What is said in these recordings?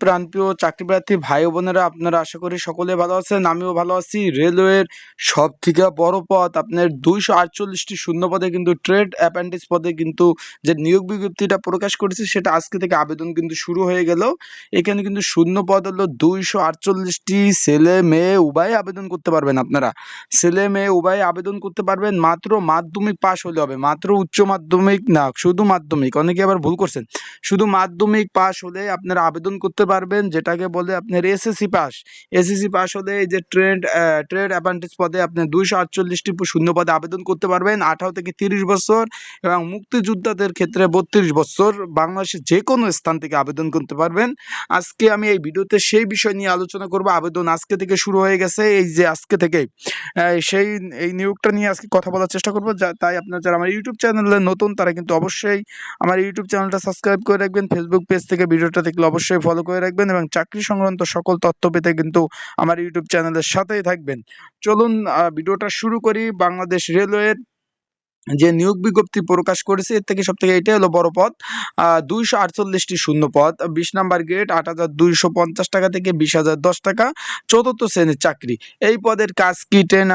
প্রাণপ্রিয় চাকরি প্রার্থী ভাই বোনেরা, আপনারা আশা করি সকলে ভালো আছেন, আমিও ভালো আছি। রেলওয়ের সব থেকে বড় পদ আপনার দুইশো আটচল্লিশটি শূন্য পদে কিন্তু ট্রেড অ্যাপ্রেন্টিস পদে কিন্তু যে নিয়োগ বিজ্ঞপ্তিটা প্রকাশ করেছে, সেটা আজকে থেকে আবেদন কিন্তু শুরু হয়ে গেল। এখানে কিন্তু শূন্য পদ হলো দুইশো আটচল্লিশটি ছেলে, মেয়ে, উভয় আবেদন করতে পারবেন আপনারা। ছেলে, মেয়ে, উভয় আবেদন করতে পারবেন, মাত্র মাধ্যমিক পাশ হলে হবে। মাত্র উচ্চ মাধ্যমিক না, শুধু মাধ্যমিক, অনেকে আবার ভুল করছেন। শুধু মাধ্যমিক পাশ হলে আপনারা আবেদন করতে পারবেন, যেটাকে বলে আপনার এসএসসি পাস এসএসসি পাস হলে এই যে ট্রেড ট্রেড অ্যাপ্রেন্টিস পদে আপনি দুইশো আটচল্লিশটি শূন্য পদে আবেদন করতে পারবেন। আঠারো থেকে তিরিশ বছর এবং মুক্তিযোদ্ধাদের ক্ষেত্রে বত্রিশ বছর বাংলাদেশের যে কোনো স্থান থেকে আবেদন করতে পারবেন। আজকে আমি এই ভিডিওতে সেই বিষয় নিয়ে আলোচনা করব। আবেদন আজকে থেকে শুরু হয়ে গেছে। এই যে আজকে থেকে সেই, এই নিয়োগটা নিয়ে আজকে কথা বলার চেষ্টা করব। তাই আপনারা যারা আমার ইউটিউব চ্যানেলে নতুন, তারা কিন্তু অবশ্যই আমার ইউটিউব চ্যানেলটা সাবস্ক্রাইব করে রাখবেন। ফেসবুক পেজ থেকে ভিডিওটা দেখলে অবশ্যই ফলো করে রাখবেন এবং চাকরি সংক্রান্ত সকল তথ্য পেতে কিন্তু আমার ইউটিউব চ্যানেলের সাথেই থাকবেন। চলুন ভিডিওটা শুরু করি বাংলাদেশ রেলওয়ের যে নিয়োগ বিজ্ঞপ্তি প্রকাশ করেছে, এর থেকে সব থেকে এটাই হলো বড় পদ দুইশো আটচল্লিশটি শূন্য পদ বিশ নাম্বার গ্রেড, আট হাজার দুইশো পঞ্চাশ টাকা থেকে বিশ হাজার দশ টাকা। চতুর্থ শ্রেণির চাকরি। এই পদের কাজ কি ট্রেন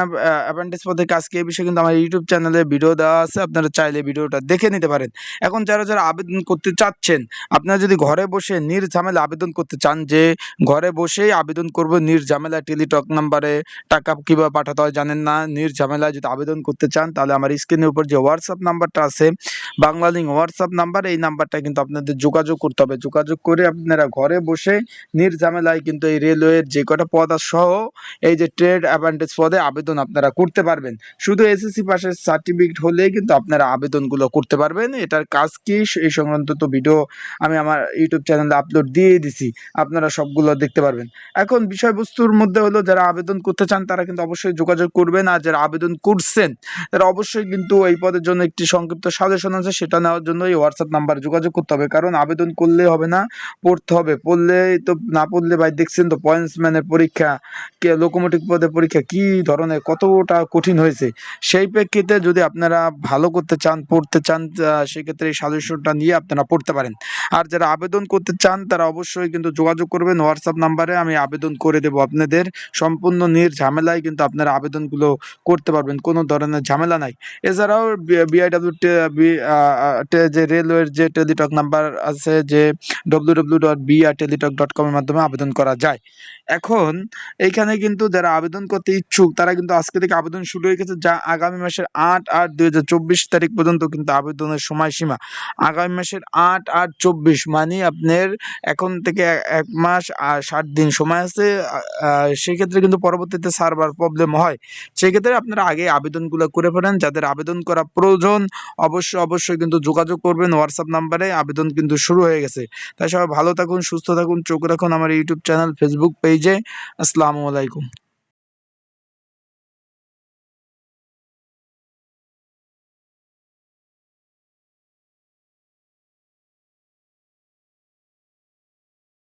অ্যাপ্রেন্টিস পদের কাজ কি এই বিষয়ে কিন্তু আমার ইউটিউব চ্যানেলে ভিডিও দেওয়া আছে, আপনারা চাইলে ভিডিওটা দেখে নিতে পারেন। এখন যারা যারা আবেদন করতে চাচ্ছেন, আপনারা যদি ঘরে বসে নির্ঝামেলা আবেদন করতে চান যে, ঘরে বসেই আবেদন করব নির্ঝামেলা টেলিটক নাম্বারে টাকা কীভাবে পাঠাতে হয় জানেন না নির্ঝামেলায় যদি আবেদন করতে চান, তাহলে আমার স্ক্রিনের উপর যে হোয়াটসঅ্যাপ নাম্বারটা আছে, বাংলা লিঙ্ক হোয়াটসঅ্যাপ নাম্বার এই নাম্বারটা কিন্তু আপনাদের যোগাযোগ করতে হবে। যোগাযোগ করে আপনারা ঘরে বসে নির্ঝামেলায় কিন্তু এই রেলওয়ের যে কটা পদ সহ এই যে ট্রেড অ্যাডভান্টেজ পদে আবেদন আপনারা করতে পারবেন। শুধু এসএসসি পাশের সার্টিফিকেট হলেই কিন্তু আপনারা আবেদনগুলো করতে পারবেন। এটার কাজ কি? এই সংক্রান্ত তো ভিডিও আমি আমার ইউটিউব চ্যানেলে আপলোড দিয়ে দিছি। আপনারা সবগুলো দেখতে পারবেন। এখন বিষয়বস্তুর মধ্যে হলো, যারা আবেদন করতে চান তারা কিন্তু অবশ্যই যোগাযোগ করবেন। আর যারা আবেদন করছেন, তারা অবশ্যই কিন্তু এই পদের জন্য একটি সংক্ষিপ্ত সাজেশন আছে, সেটা নেওয়ার জন্য এই হোয়াটসঅ্যাপ নাম্বারে যোগাযোগ করতে হবে। কারণ আবেদন করলে হবে না, পড়তে হবে। পড়লে তো না পড়লে ভাই দেখছেন তো পয়েন্টসম্যানের পরীক্ষা, কে লোকোমোটিভ পদের পরীক্ষা, কি ধরনের, কতটা কঠিন হয়েছে? সেই প্রেক্ষিতে যদি আপনারা ভালো করতে চান, পড়তে চান সেক্ষেত্রে এই সাজেশনটা নিয়ে আপনারা পড়তে পারেন। আর যারা আবেদন করতে চান, তারা অবশ্যই কিন্তু যোগাযোগ করবেন। হোয়াটসঅ্যাপ নাম্বারে আমি আবেদন করে দেবো আপনাদের। সম্পূর্ণ নির্ঝামেলায় কিন্তু আপনারা আবেদনগুলো করতে পারবেন। কোনো ধরনের ঝামেলা নাই। এছাড়াও বিআইডব্লিউ যে রেলওয়ের যে টেলিটক নাম্বার আছে যে W W dot Teletalk dot কমের মাধ্যমে আবেদন করা যায়। এখন এইখানে কিন্তু যারা আবেদন করতে ইচ্ছুক, তারা কিন্তু আজকে থেকে আবেদন শুরু হয়ে গেছে। যা আগামী মাসের আট আট দুই তারিখ পর্যন্ত কিন্তু আবেদনের সময়সীমা। আগামী মাসের আট আট চব্বিশ মানে আপনার এখন থেকে এক মাস আর ষাট দিন সময় আছে। সেক্ষেত্রে কিন্তু পরবর্তীতে সার্ভার প্রবলেম হয়। সেক্ষেত্রে আপনারা আগে আবেদনগুলো করে ফেলেন। যাদের আবেদন করা প্রয়োজন অবশ্যই অবশ্যই কিন্তু যোগাযোগ করবেন হোয়াটসঅ্যাপ নাম্বারে আবেদন কিন্তু শুরু হয়ে গেছে। তাই সবাই ভালো থাকুন, সুস্থ থাকুন, চোখ রাখুন আমার ইউটিউব চ্যানেল ফেসবুক পেজে আসসালামু আলাইকুম।